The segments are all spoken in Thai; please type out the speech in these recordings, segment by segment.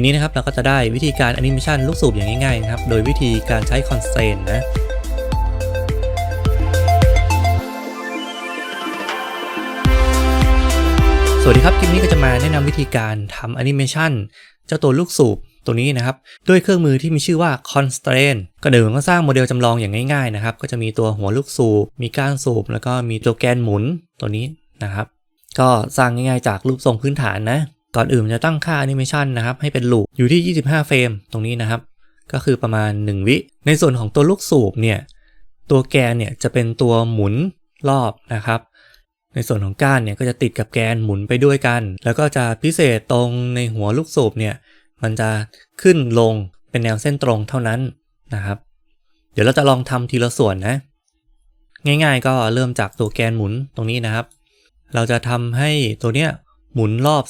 ทีนี้นะครับเราก็จะได้วิธีการแอนิเมชันลูกสูบอย่างง่ายๆนะครับ โดยวิธีการใช้ constraint นะสวัสดีครับคลิปนี้ก็จะมาแนะนำวิธีการทำแอนิเมชันเจ้าตัวลูกสูบตัวนี้นะครับ ด้วยเครื่องมือที่มีชื่อว่า constraint ก็เดิมก็สร้างโมเดลจำลองอย่างง่ายๆนะครับ ก็จะมีตัวหัวลูกสูบ มีก้านสูบ แล้วก็มีตัวแกนหมุนตัวนี้นะครับ ก็สร้างง่ายๆจากรูปทรงพื้นฐานนะ ก่อนอื่นจะตั้งค่าแอนิเมชันนะครับ ให้เป็นลูปอยู่ที่ 25 เฟรมตรงนี้นะครับ ก็คือประมาณ 1 วิ ในส่วนของตัวลูกสูบเนี่ย ตัวแกนเนี่ยจะเป็นตัวหมุนรอบนะครับ ในส่วนของก้านเนี่ยก็จะติดกับแกนหมุนไปด้วยกัน แล้วก็จะพิเศษตรงในหัวลูกสูบเนี่ย มันจะขึ้นลงเป็นแนวเส้นตรงเท่านั้นนะครับ เดี๋ยวเราจะลองทำทีละส่วนนะ ง่ายๆ ก็เริ่มจากตัวแกนหมุนตรงนี้นะครับ เราจะทำให้ตัวเนี้ย หมุนรอบ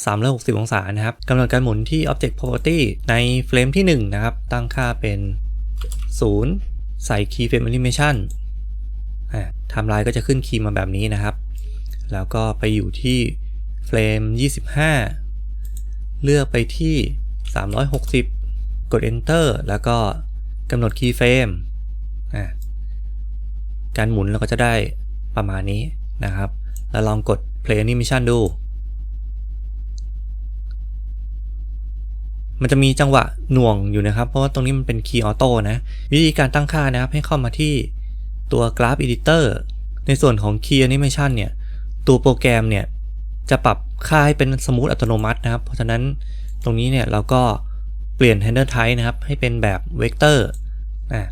360 องศานะครับกำหนดการหมุนที่ Object Property ในเฟรมที่ 1 นะครับ ตั้งค่าเป็น 0 ใส่ Keyframe Animation ไทม์ไลน์ก็จะขึ้นคีย์มาแบบนี้นะครับ แล้วก็ไปอยู่ที่เฟรม 25 เลือกไปที่ 360 กด Enter แล้วก็กำหนด Keyframe การหมุนเราก็จะได้ประมาณนี้นะครับ แล้วลองกด Play Animation ดู มันจะมีจังหวะหน่วงอยู่นะครับ เพราะว่าตรงนี้มันเป็น Key Auto นะ วิธีการตั้งค่านะครับ ให้เข้ามาที่ตัว Graph Editor ในส่วนของ Key Animation เนี่ย ตัวโปรแกรมเนี่ย จะปรับค่าให้เป็นสมูทอัตโนมัตินะครับ เพราะฉะนั้นตรงนี้เนี่ยเราก็เปลี่ยน Handle Type นะครับ ให้เป็นแบบเวกเตอร์อะ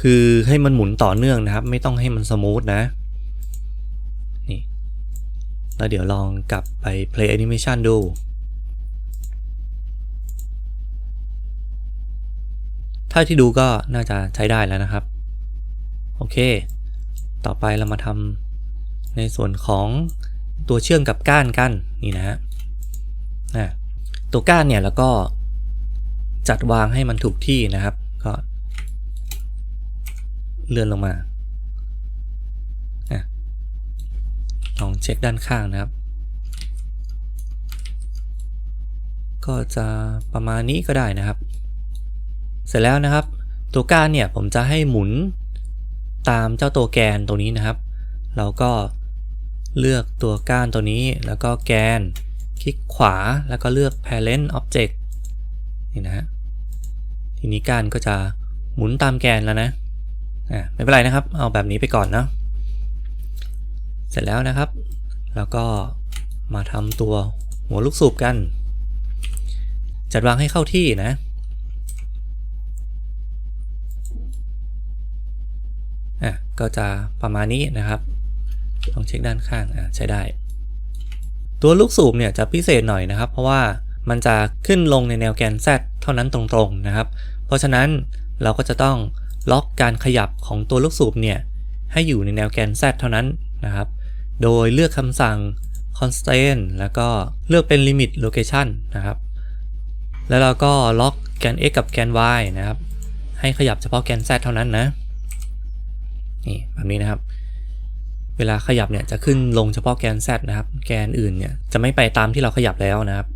คือให้มันหมุนต่อเนื่องนะครับ ไม่ต้องให้มันสมูทนะนี่แล้วเดี๋ยวลองกลับไป play animation ดู ถ้าที่ดูก็น่าจะใช้ได้แล้วนะครับ โอเค ต่อไปเรามาทำในส่วนของตัวเชื่อมกับก้านกันนี่นะฮะตัวก้านเนี่ยแล้วก็จัดวางให้มันถูกที่นะครับ ก็เลื่อนลงมาลองเช็คด้านข้างนะครับ ก็จะประมาณนี้ก็ได้นะครับ เสร็จแล้วนะครับ ตัวก้านเนี่ยผมจะให้หมุนตามเจ้าตัวแกนตัวนี้นะครับ เราก็เลือกตัวก้านตัวนี้แล้วก็แกน คลิกขวาแล้วก็เลือก parent object นี่นะฮะทีนี้ก้านก็จะหมุนตามแกนแล้วนะอ่าไม่เป็นไรนะครับ เอาแบบนี้ไปก่อนเนาะเสร็จแล้วนะครับ แล้วก็มาทำตัวหัวลูกสูบกัน จัดวางให้เข้าที่นะ อะก็จะประมาณนี้นะครับ ลองเช็คด้านข้างอะใช้ได้ ตัวลูกสูบเนี่ยจะพิเศษหน่อยนะครับ เพราะว่ามันจะขึ้นลงในแนวแกน Z เท่านั้นตรงๆนะครับ เพราะฉะนั้นเราก็จะต้องล็อกการขยับของตัวลูกสูบเนี่ยให้อยู่ในแนวแกน Z เท่านั้นนะครับ โดยเลือกคำสั่ง constraint แล้วก็เลือกเป็น limit location นะครับ แล้วเราก็ล็อกแกน x กับแกน y นะครับ ให้ขยับเฉพาะแกน z เท่านั้นนะ นี่แบบนี้นะครับ เวลาขยับเนี่ยจะขึ้นลงเฉพาะแกน z นะครับ แกนอื่นเนี่ยจะไม่ไปตามที่เราขยับแล้วนะครับ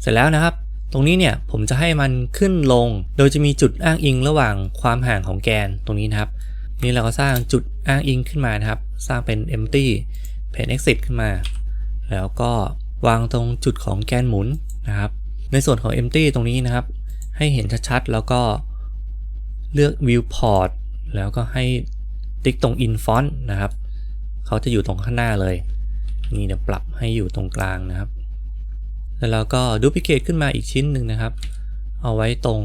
เสร็จแล้วนะครับ ตรงนี้เนี่ยผมจะให้มันขึ้นลง โดยจะมีจุดอ้างอิงระหว่างความห่างของแกนตรงนี้นะครับ นี่เราก็สร้างจุดอ้างอิงขึ้นมานะครับ สร้างเป็น empty pen exit ขึ้นมา แล้วก็วางตรงจุดของแกนหมุนนะครับ ในส่วนของ empty ตรงนี้นะครับ ให้เห็นชัดๆ แล้วก็เลือก viewport แล้วก็ให้ติ๊กตรง in font นะครับ เขาจะอยู่ตรงข้างหน้าเลย นี่เดี๋ยวปรับให้อยู่ตรงกลางนะครับ แล้วเราก็ duplicate ขึ้นมาอีกชิ้นหนึ่งนะครับ เอาไว้ตรง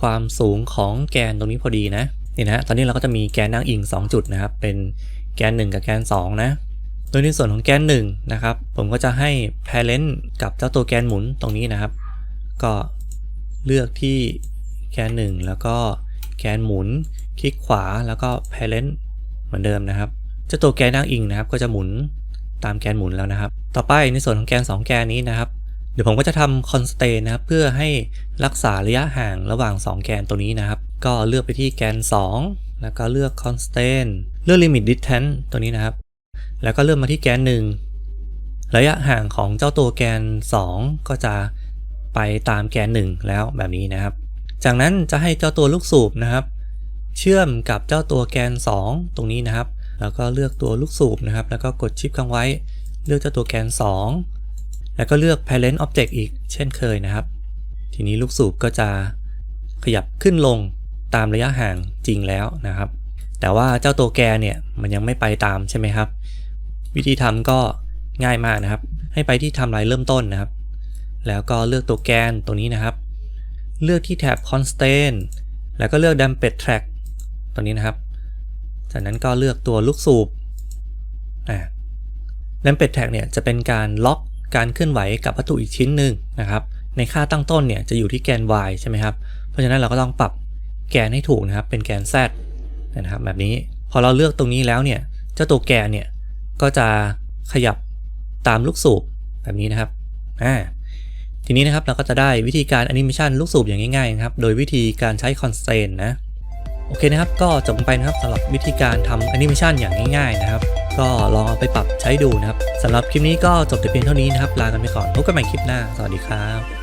ความสูงของแกนตรงนี้พอดีนะนี่นะตอนนี้เราก็จะมีแกนนั่งอิง 2 จุดนะครับ เป็นแกน 1 กับแกน 2 นะ โดยในส่วนของแกน1นะครับ ผมก็จะให้ parent กับเจ้าตัวแกนหมุนตรงนี้นะครับ ก็เลือกที่แกน 1 แล้วก็แกนหมุน คลิกขวาแล้วก็ parent เหมือนเดิมนะครับเจ้าตัวแกนนั่งอิงนะครับ ก็จะหมุนตามแกนหมุนแล้วนะครับ ต่อไปในส่วนของแกน 2 แกนนี้นะครับ เดี๋ยวผมก็จะทำ constraint นะครับ เพื่อให้รักษาระยะห่างระหว่าง 2 แกนตัวนี้นะครับ ก็เลือกไปที่แกน 2 แล้วก็เลือก constraint เลือก limit distance ตัวนี้นะครับ แล้วก็เลือกมาที่แกน 1 ระยะห่างของเจ้าตัวแกน 2 ก็จะไปตามแกน 1 แล้วแบบนี้นะครับ จากนั้นจะให้เจ้าตัวลูกสูบนะครับ เชื่อมกับเจ้าตัวแกน 2 ตรงนี้นะครับ แล้วก็เลือกตัวลูกสูบนะครับ แล้วก็กดชิปค้างไว้ เลือกเจ้าตัวแกน 2 แล้วก็เลือก parent object อีกเช่นเคยนะครับ ทีนี้ลูกสูบก็จะขยับขึ้นลงตามระยะห่างจริงแล้วนะครับ แต่ว่าเจ้าตัวแกนเนี่ยมันยังไม่ไปตามใช่ไหมครับ วิธีทำก็ง่ายมากนะครับ ให้ไปที่ทำลายเริ่มต้นนะครับ แล้วก็เลือกตัวแกนตัวนี้นะครับ เลือกที่แท็บ constant แล้วก็เลือก damped track ตัวนี้นะครับ จากนั้นก็เลือกตัวลูกสูบอ่า damped track เนี่ยจะเป็นการล็อกการเคลื่อนไหวกับวัตถุอีกชิ้นหนึ่งนะครับ ในค่าตั้งต้นเนี่ยจะอยู่ที่แกน y ใช่ไหมครับ เพราะฉะนั้นเราก็ต้องปรับแกนให้ถูกนะครับ เป็นแกน z นะครับแบบนี้ พอเราเลือกตรงนี้แล้วเนี่ยเจ้าตัวแกนเนี่ยก็จะขยับตามลูกสูบแบบนี้นะครับอ่าทีนี้นะครับเราก็จะได้วิธีการแอนิเมชันลูกสูบอย่างง่ายๆนะครับ โดยวิธีการใช้ constraint นะ โอเคนะครับ ก็จบไปนะครับสำหรับวิธีการทำแอนิเมชันอย่างง่ายๆนะครับ ก็ลองเอาไปปรับใช้ดูนะครับสำหรับคลิปนี้ก็จบแต่เพียงเท่านี้นะครับ ลากันไปก่อนพบกันใหม่คลิปหน้า สวัสดีครับ